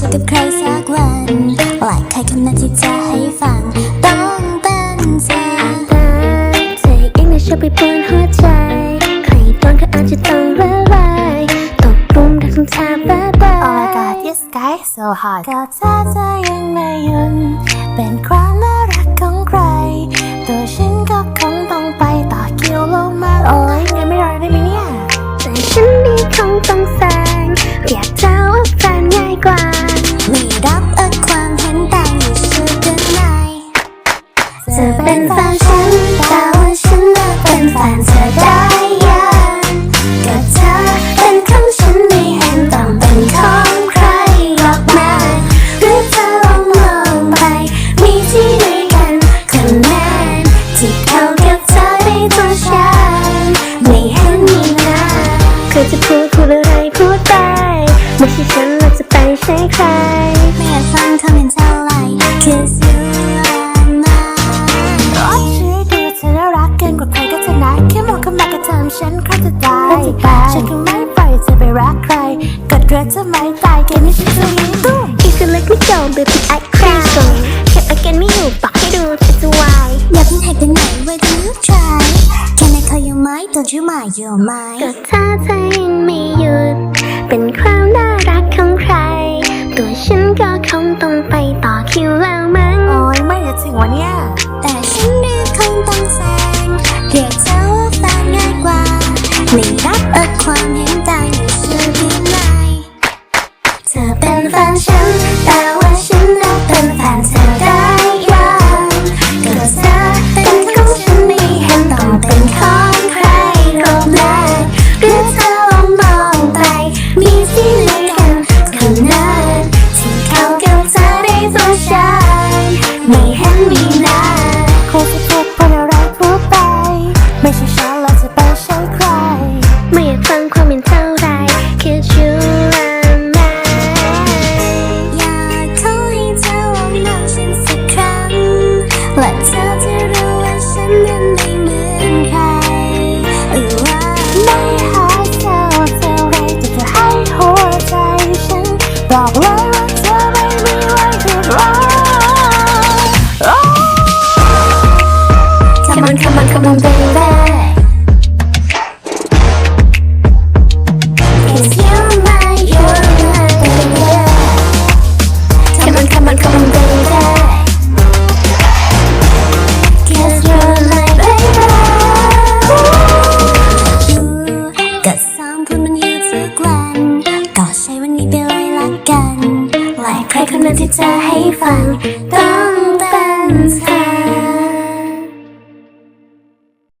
ฉันกับใครสักวันหลายใครคำนั้นที่จะให้ฟัง ต้องเป็นเธอใจเองไม่ชอบไปปวนหัวใจ ใครโดนก็อาจจะต้องละลายตกหลุมรักของเธอบ้าบ้า Oh my god yes guys so hot ก็เธอจะยังไม่หยุดเป็นความน่ารักของใคร ตัวฉันก็คงต้องไปต่อคิวลงมาโอ้ยงั้นไม่รอได้ไหมเนี่ยแต่ฉันนี่คงต้องแซ งอยากเจ้าว่าแฟนง่ายกว่า ไม่ใช่ฉันแล้วจะไปใช่ใคร ไม่อยากฟังคำเห็นเท่าไหร่ Cause you are mine โอ้ช่วยดูเธอน่ารักเกินกว่าใครก็จะนัดแค่มองเข้ามาก็ทำฉันเข้าจะตายเข้าจะตายฉันคงไม่ปล่อยเธอไปรักใครกดเรือจะไม่ตายเกมนี้ฉันจะยิงตู้ If you let me go baby I cry เก็บอาการไม่อยู่ปากให้ดูเธอจะวายอย่าเพิ่งให้ไปไหน Wait till you try Can I call you mine Don't you mind you're mine ก็ถ้าเธอยังม่ คิวแล้วมั้งโอ้ยไม่จะถึงวันเนี้ยแต่ Come on come on come on baby จะให้ฟังต้องเป็นเธอ